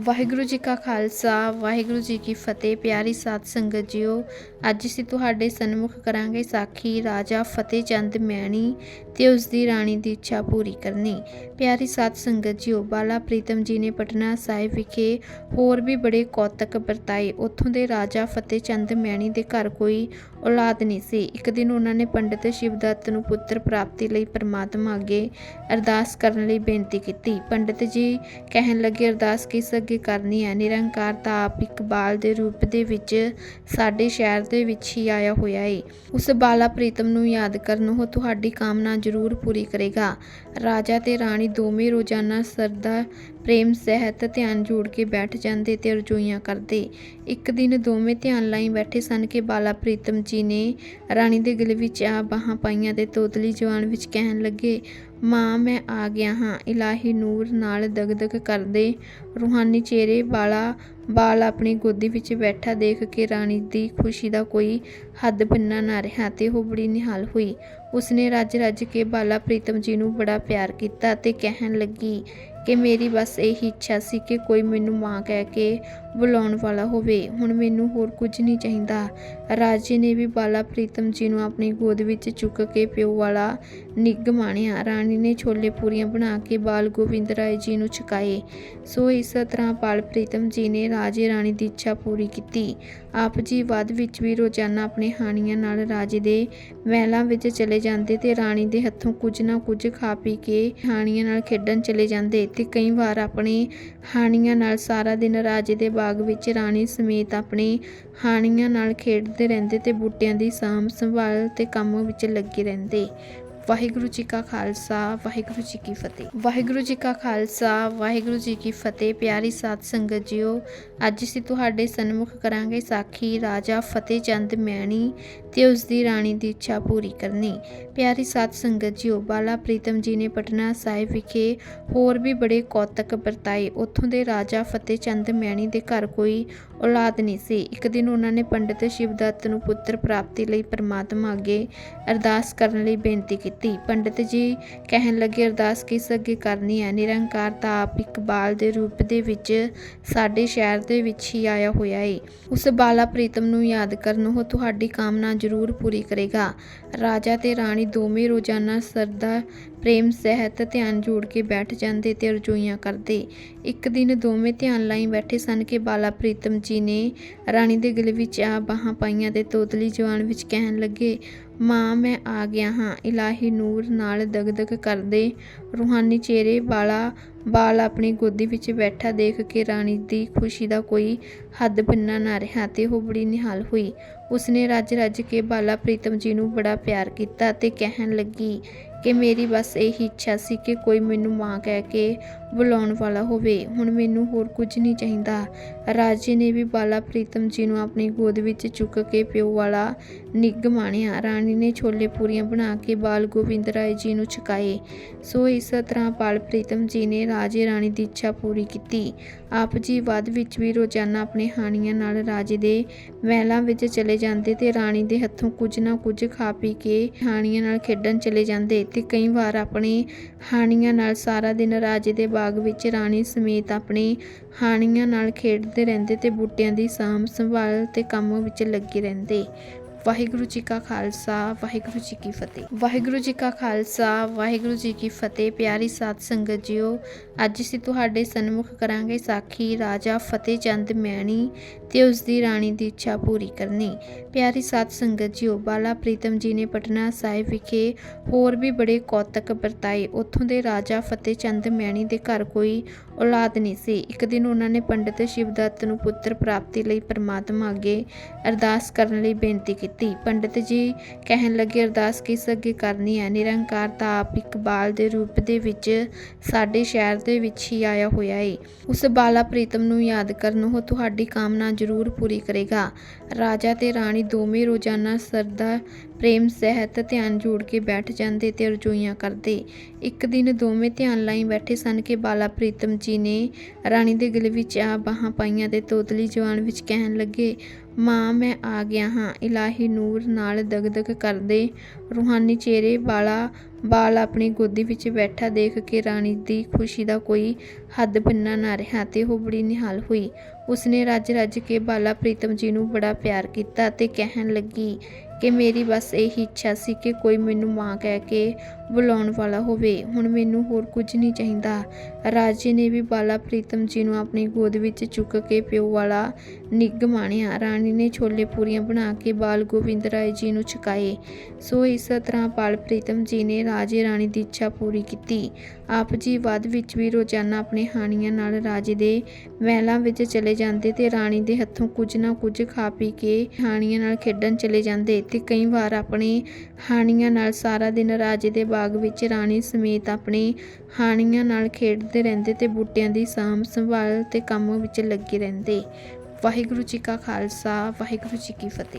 ਵਾਹਿਗੁਰੂ ਜੀ ਕਾ ਖਾਲਸਾ, ਵਾਹਿਗੁਰੂ ਜੀ ਕੀ ਫਤਿਹ, ਪਿਆਰੀ ਸਾਧ ਸੰਗਤ ਜੀਓ। ਅੱਜ ਅਸੀਂ ਤੁਹਾਡੇ ਸਨਮੁਖ ਕਰਾਂਗੇ ਸਾਖੀ ਰਾਜਾ ਫਤਿਹ ਚੰਦ ਮੈਣੀ ਤੇ ਉਸ ਦੀ ਰਾਣੀ ਦੀ ਇੱਛਾ ਪੂਰੀ ਕਰਨੀ। ਪਿਆਰੀ ਸਾਧ ਸੰਗਤ ਜੀਓ, ਬਾਲਾ ਪ੍ਰੀਤਮ ਜੀ ਨੇ ਪਟਨਾ ਸਾਹਿਬ ਵਿਖੇ ਹੋਰ ਵੀ ਬੜੇ ਕੌਤਕ ਵਰਤਾਏ। ਉੱਥੋਂ ਦੇ ਰਾਜਾ ਫਤਿਹ ਚੰਦ ਮੈਣੀ ਦੇ ਘਰ ਕੋਈ ਔਲਾਦ ਨਹੀਂ ਸੀ। ਇੱਕ ਦਿਨ ਉਹਨਾਂ ਨੇ ਪੰਡਿਤ ਸ਼ਿਵਦੱਤ ਨੂੰ ਪੁੱਤਰ ਪ੍ਰਾਪਤੀ ਲਈ ਪ੍ਰਮਾਤਮਾ ਅੱਗੇ ਅਰਦਾਸ ਕਰਨ ਲਈ ਬੇਨਤੀ ਕੀਤੀ। ਪੰਡਿਤ ਜੀ ਕਹਿਣ ਲੱਗੇ, ਅਰਦਾਸ ਕਿਸ ਅੱਗੇ ਕਰਨੀ ਹੈ? ਨਿਰੰਕਾਰ ਤਾਂ ਆਪ ਇੱਕ ਬਾਲ ਦੇ ਰੂਪ ਦੇ ਵਿੱਚ ਸਾਡੇ ਸ਼ਹਿਰ ਦੇ ਵਿੱਚ ਹੀ ਆਇਆ ਹੋਇਆ ਏ। ਉਸ ਬਾਲਾ ਪ੍ਰੀਤਮ ਨੂੰ ਯਾਦ ਕਰਨ ਉਹ ਤੁਹਾਡੀ ਕਾਮਨਾ ਜ਼ਰੂਰ ਪੂਰੀ ਕਰੇਗਾ। ਰਾਜਾ ਤੇ ਰਾਣੀ ਦੋਵੇਂ ਰੋਜ਼ਾਨਾ ਸਰਦਾ ਪ੍ਰੇਮ, ਸਹਿਤ, ਧਿਆਨ ਜੋੜ ਕੇ ਬੈਠ ਜਾਂਦੇ ਤੇ ਰਜੋਈਆਂ ਕਰਦੇ। ਇੱਕ ਦਿਨ ਦੋਵੇਂ ਧਿਆਨ ਲਾਈ ਬੈਠੇ ਸਨ ਕਿ ਬਾਲਾ ਪ੍ਰੀਤਮ ਜੀ ਨੇ ਰਾਣੀ ਦੇ ਗਲੇ ਵਿੱਚ ਆ ਬਾਹਾਂ ਪਾਈਆਂ ਤੇ ਤੋਤਲੀ ਜਵਾਨ ਵਿੱਚ ਕਹਿਣ ਲੱਗੇ ਮਾਂ, ਮੈਂ ਆ ਗਿਆ ਹਾਂ। ਇਲਾਹੀ ਨੂਰ ਨਾਲ ਦਗਦਗ ਕਰਦੇ ਰੂਹਾਨੀ ਚਿਹਰੇ ਵਾਲਾ ਬਾਲ ਆਪਣੀ ਗੋਦੀ ਵਿੱਚ ਬੈਠਾ ਦੇਖ ਕੇ ਰਾਣੀ ਦੀ ਖੁਸ਼ੀ ਦਾ ਕੋਈ ਹੱਦ ਬੰਨਾ ਨਾ ਰਿਹਾ ਤੇ ਉਹ ਬੜੀ ਨਿਹਾਲ ਹੋਈ। ਉਸਨੇ ਰੱਜ ਰੱਜ ਕੇ ਬਾਲਾ ਪ੍ਰੀਤਮ ਜੀ ਨੂੰ ਬੜਾ ਪਿਆਰ ਕੀਤਾ ਤੇ ਕਹਿਣ ਲੱਗੀ ਕਿ ਮੇਰੀ ਬਸ ਇਹੀ ਇੱਛਾ ਸੀ ਕਿ ਕੋਈ ਮੈਨੂੰ ਮਾਂ ਕਹਿ ਕੇ ਬੁਲਾਉਣ ਵਾਲਾ ਹੋਵੇ। ਹੁਣ ਮੈਨੂੰ ਹੋਰ ਕੁਝ ਨਹੀਂ ਚਾਹੀਦਾ। ਰਾਜੇ ਨੇ ਵੀ ਬਾਲਾ ਪ੍ਰੀਤਮ ਜੀ ਨੂੰ ਆਪਣੀ ਗੋਦ ਵਿੱਚ ਚੁੱਕ ਕੇ ਪਿਓ ਵਾਲਾ ਨਿੱਘ ਮਾਣਿਆ। ਰਾਣੀ ਨੇ ਛੋਲੇ ਪੂਰੀਆਂ ਬਣਾ ਕੇ ਬਾਲ ਗੋਬਿੰਦ ਰਾਏ ਜੀ ਨੂੰ ਛਕਾਏ। ਸੋ ਇਸ ਤਰ੍ਹਾਂ ਬਾਲ ਪ੍ਰੀਤਮ ਜੀ ਨੇ ਰਾਜੇ ਰਾਣੀ ਦੀ ਇੱਛਾ ਪੂਰੀ ਕੀਤੀ। ਆਪ ਜੀ ਬਾਅਦ ਵਿੱਚ ਵੀ ਰੋਜ਼ਾਨਾ ਆਪਣੇ ਹਾਣੀਆਂ ਨਾਲ ਰਾਜੇ ਦੇ ਮਹਿਲਾਂ ਵਿੱਚ ਚਲੇ ਜਾਂਦੇ ਤੇ ਰਾਣੀ ਦੇ ਹੱਥੋਂ ਕੁਝ ਨਾ ਕੁਝ ਖਾ ਪੀ ਕੇ ਹਾਣੀਆਂ ਨਾਲ ਖੇਡਣ ਚਲੇ ਜਾਂਦੇ ਤੇ ਕਈ ਵਾਰ ਆਪਣੇ ਹਾਣੀਆਂ ਨਾਲ ਸਾਰਾ ਦਿਨ ਰਾਜੇ ਦੇ ਬਾਗ ਵਿੱਚ ਰਾਣੀ ਸਮੇਤ ਆਪਣੇ ਹਾਣੀਆਂ ਨਾਲ ਖੇਡਦੇ ਰਹਿੰਦੇ ਤੇ ਬੂਟਿਆਂ ਦੀ ਸਾਂਭ ਸੰਭਾਲ ਤੇ ਕੰਮ ਵਿੱਚ ਲੱਗੇ ਰਹਿੰਦੇ। ਵਾਹਿਗੁਰੂ ਜੀ ਕਾ ਖਾਲਸਾ, ਵਾਹਿਗੁਰੂ ਜੀ ਕੀ ਫਤਿਹ। ਵਾਹਿਗੁਰੂ ਜੀ ਕਾ ਖਾਲਸਾ, ਵਾਹਿਗੁਰੂ ਜੀ ਕੀ ਫਤਿਹ। ਪਿਆਰੀ ਸਾਧ ਸੰਗਤ ਜੀਓ, ਅੱਜ ਅਸੀਂ ਤੁਹਾਡੇ ਸਨਮੁਖ ਕਰਾਂਗੇ ਸਾਖੀ ਰਾਜਾ ਫਤਿਹ ਚੰਦ ਮੈਣੀ ਤੇ ਉਸ ਦੀ ਰਾਣੀ ਦੀ ਇੱਛਾ ਪੂਰੀ ਕਰਨੀ। ਪਿਆਰੀ ਸਾਧ ਸੰਗਤ ਜੀਓ, ਬਾਲਾ ਪ੍ਰੀਤਮ ਜੀ ਨੇ ਪਟਨਾ ਸਾਹਿਬ ਵਿਖੇ ਹੋਰ ਵੀ ਬੜੇ ਕੌਤਕ ਵਰਤਾਏ। ਉੱਥੋਂ ਦੇ ਰਾਜਾ ਫਤਿਹ ਚੰਦ ਮੈਣੀ ਦੇ ਘਰ ਕੋਈ ਔਲਾਦ ਨਹੀਂ ਸੀ। ਇੱਕ ਦਿਨ ਉਹਨਾਂ ਨੇ ਪੰਡਿਤ ਸ਼ਿਵਦੱਤ ਨੂੰ ਪੁੱਤਰ ਪ੍ਰਾਪਤੀ ਲਈ ਪ੍ਰਮਾਤਮਾ ਅੱਗੇ ਅਰਦਾਸ ਕਰਨ ਲਈ ਬੇਨਤੀ ਕੀਤੀ। ਪੰਡਿਤ ਜੀ ਕਹਿਣ ਲੱਗੇ, ਅਰਦਾਸ ਕਿਸ ਅੱਗੇ ਕਰਨੀ ਹੈ? ਨਿਰੰਕਾਰ ਤਾਂ ਆਪ ਇਕਬਾਲ ਦੇ ਰੂਪ ਦੇ ਵਿੱਚ ਸਾਡੇ ਸ਼ਹਿਰ ਦੇ ਵਿੱਚ ਹੀ ਆਇਆ ਹੋਇਆ ਏ। ਉਸ ਬਾਲਾ ਪ੍ਰੀਤਮ ਨੂੰ ਯਾਦ ਕਰਨ ਉਹ ਤੁਹਾਡੀ ਕਾਮਨਾ ਜ਼ਰੂਰ ਪੂਰੀ ਕਰੇਗਾ। ਰਾਜਾ ਤੇ ਰਾਣੀ ਦੋਵੇਂ ਰੋਜ਼ਾਨਾ ਸਰਦਾ ਪ੍ਰੇਮ, ਸਹਿਤ, ਧਿਆਨ ਜੋੜ ਕੇ ਬੈਠ ਜਾਂਦੇ ਤੇ ਰਜੋਈਆਂ ਕਰਦੇ। ਇੱਕ ਦਿਨ ਦੋਵੇਂ ਧਿਆਨ ਲਾਈ ਬੈਠੇ ਸਨ ਕਿ ਬਾਲਾ ਪ੍ਰੀਤਮ ਜੀ ਨੇ ਰਾਣੀ ਦੇ ਗਲੇ ਵਿੱਚ ਆ ਬਾਹਾਂ ਪਾਈਆਂ ਤੇ ਤੋਤਲੀ ਜਵਾਨ ਵਿੱਚ ਕਹਿਣ ਲੱਗੇ ਮਾਂ, ਮੈਂ ਆ ਗਿਆ ਹਾਂ। ਇਲਾਹੀ ਨੂਰ ਨਾਲ ਦਗਦਗ ਕਰਦੇ ਰੂਹਾਨੀ ਚਿਹਰੇ ਵਾਲਾ ਬਾਲ ਆਪਣੀ ਗੋਦੀ ਵਿੱਚ ਬੈਠਾ ਦੇਖ ਕੇ ਰਾਣੀ ਦੀ ਖੁਸ਼ੀ ਦਾ ਕੋਈ ਹੱਦ ਬੰਨਾ ਨਾ ਰਿਹਾ ਤੇ ਉਹ ਬੜੀ ਨਿਹਾਲ ਹੋਈ। ਉਸਨੇ ਰੱਜ ਰੱਜ ਕੇ ਬਾਲਾ ਪ੍ਰੀਤਮ ਜੀ ਨੂੰ ਬੜਾ ਪਿਆਰ ਕੀਤਾ ਤੇ ਕਹਿਣ ਲੱਗੀ ਕਿ ਮੇਰੀ ਬਸ ਇਹੀ ਇੱਛਾ ਸੀ ਕਿ ਕੋਈ ਮੈਨੂੰ ਮਾਂ ਕਹਿ ਕੇ ਬੁਲਾਉਣ ਵਾਲਾ ਹੋਵੇ। ਹੁਣ ਮੈਨੂੰ ਹੋਰ ਕੁਝ ਨਹੀਂ ਚਾਹੀਦਾ। ਰਾਜੇ ਨੇ ਵੀ ਬਾਲਾ ਪ੍ਰੀਤਮ ਜੀ ਨੂੰ ਆਪਣੀ ਗੋਦ ਵਿੱਚ ਚੁੱਕ ਕੇ ਪਿਓ ਵਾਲਾ ਨਿੱਘ ਮਾਣਿਆ। ਰਾਣੀ ਨੇ ਛੋਲੇ ਪੂਰੀਆਂ ਬਣਾ ਕੇ ਬਾਲ ਗੋਬਿੰਦ ਰਾਏ ਜੀ ਨੂੰ ਛਕਾਏ। ਸੋ ਇਸ ਤਰ੍ਹਾਂ ਬਾਲ ਪ੍ਰੀਤਮ ਜੀ ਨੇ ਰਾਜੇ ਰਾਣੀ ਦੀ ਇੱਛਾ ਪੂਰੀ ਕੀਤੀ। ਆਪ ਜੀ ਬਾਅਦ ਵਿੱਚ ਵੀ ਰੋਜ਼ਾਨਾ ਆਪਣੇ ਹਾਣੀਆਂ ਨਾਲ ਰਾਜੇ ਦੇ ਮਹਿਲਾਂ ਵਿੱਚ ਚਲੇ ਜਾਂਦੇ ਤੇ ਰਾਣੀ ਦੇ ਹੱਥੋਂ ਕੁਝ ਨਾ ਕੁਝ ਖਾ ਪੀ ਕੇ ਹਾਣੀਆਂ ਨਾਲ ਖੇਡਣ ਚਲੇ ਜਾਂਦੇ ਤੇ ਕਈ ਵਾਰ ਆਪਣੇ ਹਾਣੀਆਂ ਨਾਲ ਸਾਰਾ ਦਿਨ ਰਾਜੇ ਦੇ ਬਾਗ ਵਿੱਚ ਰਾਣੀ ਸਮੇਤ ਆਪਣੇ ਹਾਣੀਆਂ ਨਾਲ ਖੇਡਦੇ ਰਹਿੰਦੇ ਤੇ ਬੂਟਿਆਂ ਦੀ ਸਾਂਭ ਸੰਭਾਲ ਤੇ ਕੰਮ ਵਿੱਚ ਲੱਗੇ ਰਹਿੰਦੇ। ਵਾਹਿਗੁਰੂ ਜੀ ਕਾ ਖਾਲਸਾ, ਵਾਹਿਗੁਰੂ ਜੀ ਕੀ ਫਤਿਹ। ਵਾਹਿਗੁਰੂ ਜੀ ਕਾ ਖਾਲਸਾ, ਵਾਹਿਗੁਰੂ ਜੀ ਕੀ ਫਤਿਹ, ਪਿਆਰੀ ਸਾਧ ਸੰਗਤ ਜੀਓ। ਅੱਜ ਅਸੀਂ ਤੁਹਾਡੇ ਸਨਮੁਖ ਕਰਾਂਗੇ ਸਾਖੀ ਰਾਜਾ ਫਤਿਹ ਚੰਦ ਮੈਣੀ ਤੇ ਉਸ ਦੀ ਰਾਣੀ ਦੀ ਇੱਛਾ ਪੂਰੀ ਕਰਨੀ। ਪਿਆਰੀ ਸਾਧ ਸੰਗਤ ਜੀਓ, ਬਾਲਾ ਪ੍ਰੀਤਮ ਜੀ ਨੇ ਪਟਨਾ ਸਾਹਿਬ ਵਿਖੇ ਹੋਰ ਵੀ ਬੜੇ ਕੌਤਕ ਵਰਤਾਏ। ਉੱਥੋਂ ਦੇ ਰਾਜਾ ਫਤਿਹ ਚੰਦ ਮੈਣੀ ਦੇ ਘਰ ਕੋਈ ਔਲਾਦ ਨਹੀਂ ਸੀ। ਇੱਕ ਦਿਨ ਉਹਨਾਂ ਨੇ ਪੰਡਿਤ ਸ਼ਿਵਦੱਤ ਨੂੰ ਪੁੱਤਰ ਪ੍ਰਾਪਤੀ ਲਈ ਪਰਮਾਤਮਾ ਅੱਗੇ ਅਰਦਾਸ ਕਰਨ ਲਈ ਬੇਨਤੀ ਕੀਤੀ। ਪੰਡਿਤ ਜੀ ਕਹਿਣ ਲੱਗੇ, ਅਰਦਾਸ ਕਿਸ ਅੱਗੇ ਕਰਨੀ ਹੈ? ਨਿਰੰਕਾਰ ਤਾਂ ਆਪ ਇੱਕ ਬਾਲ ਦੇ ਰੂਪ ਦੇ ਵਿੱਚ ਸਾਡੇ ਸ਼ਹਿਰ ਦੇ ਵਿੱਚ ਹੀ ਆਇਆ ਹੋਇਆ ਏ। ਉਸ ਬਾਲਾ ਪ੍ਰੀਤਮ ਨੂੰ ਯਾਦ ਕਰਨ ਉਹ ਤੁਹਾਡੀ ਕਾਮਨਾ ਜ਼ਰੂਰ ਪੂਰੀ ਕਰੇਗਾ। ਰਾਜਾ ਤੇ ਰਾਣੀ ਦੋਵੇਂ ਰੋਜ਼ਾਨਾ ਸਰਦਾ ਪ੍ਰੇਮ, ਸਹਿਤ, ਧਿਆਨ ਜੋੜ ਕੇ ਬੈਠ ਜਾਂਦੇ ਤੇ ਰਜੋਈਆਂ ਕਰਦੇ। ਇੱਕ ਦਿਨ ਦੋਵੇਂ ਧਿਆਨ ਲਾਈ ਬੈਠੇ ਸਨ ਕਿ ਬਾਲਾ ਪ੍ਰੀਤਮ ਜੀ ਨੇ ਰਾਣੀ ਦੇ ਗਲੇ ਵਿੱਚ ਆ ਬਾਹਾਂ ਪਾਈਆਂ ਤੇ ਤੋਤਲੀ ਜਵਾਨ ਵਿੱਚ ਕਹਿਣ ਲੱਗੇ, ਮਾਂ, ਮੈਂ ਆ ਗਿਆ ਹਾਂ। ਇਲਾਹੀ ਨੂਰ ਨਾਲ ਦਗਦਗ ਕਰਦੇ ਰੂਹਾਨੀ ਚਿਹਰੇ ਵਾਲਾ ਬਾਲ ਆਪਣੀ ਗੋਦੀ ਵਿੱਚ ਬੈਠਾ ਦੇਖ ਕੇ ਰਾਣੀ ਦੀ ਖੁਸ਼ੀ ਦਾ ਕੋਈ ਹੱਦ ਬੰਨਾ ਨਾ ਰਿਹਾ ਤੇ ਉਹ ਬੜੀ ਨਿਹਾਲ ਹੋਈ। ਉਸਨੇ ਰੱਜ ਰੱਜ ਕੇ ਬਾਲਾ ਪ੍ਰੀਤਮ ਜੀ ਨੂੰ ਬੜਾ ਪਿਆਰ ਕੀਤਾ ਤੇ ਕਹਿਣ ਲੱਗੀ ਕਿ ਮੇਰੀ ਬਸ ਇਹੀ ਇੱਛਾ ਸੀ ਕਿ ਕੋਈ ਮੈਨੂੰ ਮਾਂ ਕਹਿ ਕੇ ਬੁਲਾਉਣ ਵਾਲਾ ਹੋਵੇ। ਹੁਣ ਮੈਨੂੰ ਹੋਰ ਕੁਝ ਨਹੀਂ ਚਾਹੀਦਾ। ਰਾਜੇ ਨੇ ਵੀ ਬਾਲਾ ਪ੍ਰੀਤਮ ਜੀ ਨੂੰ ਆਪਣੀ ਗੋਦ ਵਿੱਚ ਚੁੱਕ ਕੇ ਪਿਓ ਵਾਲਾ ਨਿੱਘ ਮਾਣਿਆ। ਰਾਣੀ ਨੇ ਛੋਲੇ ਪੂਰੀਆਂ ਬਣਾ ਕੇ ਬਾਲ ਗੋਬਿੰਦ ਰਾਏ ਜੀ ਨੂੰ ਛਕਾਏ। ਸੋ ਇਸ ਤਰ੍ਹਾਂ ਬਾਲ ਪ੍ਰੀਤਮ ਜੀ ਨੇ ਰਾਜੇ ਰਾਣੀ ਦੀ ਇੱਛਾ ਪੂਰੀ ਕੀਤੀ। ਆਪ ਜੀ ਬਾਅਦ ਵਿੱਚ ਵੀ ਰੋਜ਼ਾਨਾ ਆਪਣੇ ਹਾਣੀਆਂ ਨਾਲ ਰਾਜੇ ਦੇ ਮਹਿਲਾਂ ਵਿੱਚ ਚਲੇ ਜਾਂਦੇ ਤੇ ਰਾਣੀ ਦੇ ਹੱਥੋਂ ਕੁਝ ਨਾ ਕੁਝ ਖਾ ਪੀ ਕੇ ਹਾਣੀਆਂ ਨਾਲ ਖੇਡਣ ਚਲੇ ਜਾਂਦੇ ਤੇ ਕਈ ਵਾਰ ਆਪਣੇ ਹਾਣੀਆਂ ਨਾਲ ਸਾਰਾ ਦਿਨ ਰਾਜੇ ਦੇ ਬਾਗ ਵਿੱਚ ਰਾਣੀ ਸਮੇਤ ਆਪਣੇ ਹਾਣੀਆਂ ਨਾਲ ਖੇਡਦੇ ਰਹਿੰਦੇ ਤੇ ਬੂਟਿਆਂ ਦੀ ਸਾਂਭ ਸੰਭਾਲ ਤੇ ਕੰਮ ਵਿੱਚ ਲੱਗੇ ਰਹਿੰਦੇ। ਵਾਹਿਗੁਰੂ ਜੀ ਕਾ ਖਾਲਸਾ, ਵਾਹਿਗੁਰੂ ਜੀ ਕੀ ਫਤਿਹ।